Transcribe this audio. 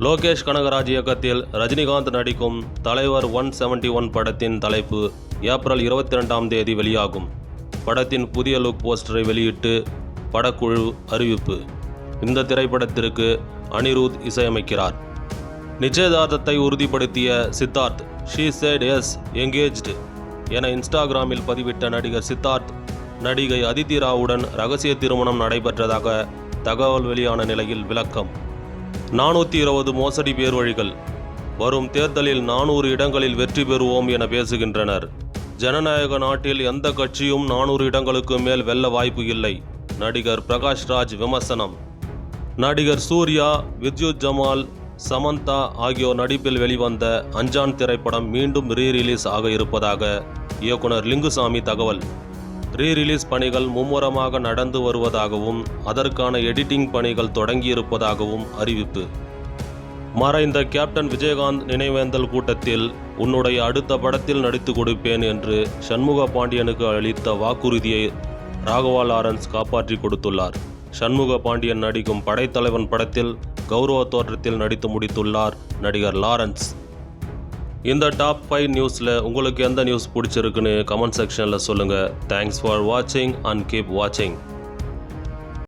லோகேஷ் கனகராஜ் இயக்கத்தில் ரஜினிகாந்த் நடிக்கும் தலைவர் ஒன் செவன்டி ஒன் படத்தின் தலைப்பு ஏப்ரல் இருபத்தி ரெண்டாம் தேதி வெளியாகும். படத்தின் புதிய லுக் போஸ்டரை வெளியிட்டு படக்குழு அறிவிப்பு. இந்த திரைப்படத்திற்கு அனிருத் இசையமைக்கிறார். நிச்சயதார்த்தத்தை உறுதிப்படுத்திய Siddharth she said yes engaged என இன்ஸ்டாகிராமில் பதிவிட்ட நடிகர் சித்தார்த் நடிகை அதித்தி ராவுடன் ரகசிய திருமணம் நடைபெற்றதாக தகவல் வெளியான நிலையில் விளக்கம். நானூற்றி இருபது மோசடி பேர் வழிகள் வரும் தேர்தலில் நானூறு இடங்களில் வெற்றி பெறுவோம் என பேசுகின்றனர். ஜனநாயக நாட்டில் எந்த கட்சியும் நானூறு இடங்களுக்கு மேல் வெல்ல வாய்ப்பு இல்லை. நடிகர் பிரகாஷ் ராஜ் விமர்சனம். நடிகர் சூர்யா வித்யுத் ஜமால் சமந்தா ஆகியோர் நடிப்பில் வெளிவந்த அஞ்சான் திரைப்படம் மீண்டும் ரீ ரிலீஸ் ஆக இருப்பதாக இயக்குனர் லிங்குசாமி தகவல். ரீ ரிலீஸ் பணிகள் மும்முரமாக நடந்து வருவதாகவும் அதற்கான எடிட்டிங் பணிகள் தொடங்கியிருப்பதாகவும் அறிவிப்பு. மறைந்த கேப்டன் விஜயகாந்த் நினைவேந்தல் கூட்டத்தில் உன்னுடைய அடுத்த படத்தில் நடித்து கொடுப்பேன் என்று சண்முக பாண்டியனுக்கு அளித்த வாக்குறுதியை ராகவா லாரன்ஸ் காப்பாற்றி கொடுத்துள்ளார். சண்முக பாண்டியன் நடிக்கும் படைத்தலைவன் படத்தில் கௌரவ தோற்றத்தில் நடித்து முடித்துள்ளார் நடிகர் லாரன்ஸ். இந்த டாப் ஃபைவ் நியூஸில் உங்களுக்கு எந்த நியூஸ் பிடிச்சிருக்குன்னு கமெண்ட் செக்ஷனில் சொல்லுங்கள் தேங்க்ஸ் ஃபார் வாட்சிங் அண்ட் கீப் வாட்சிங்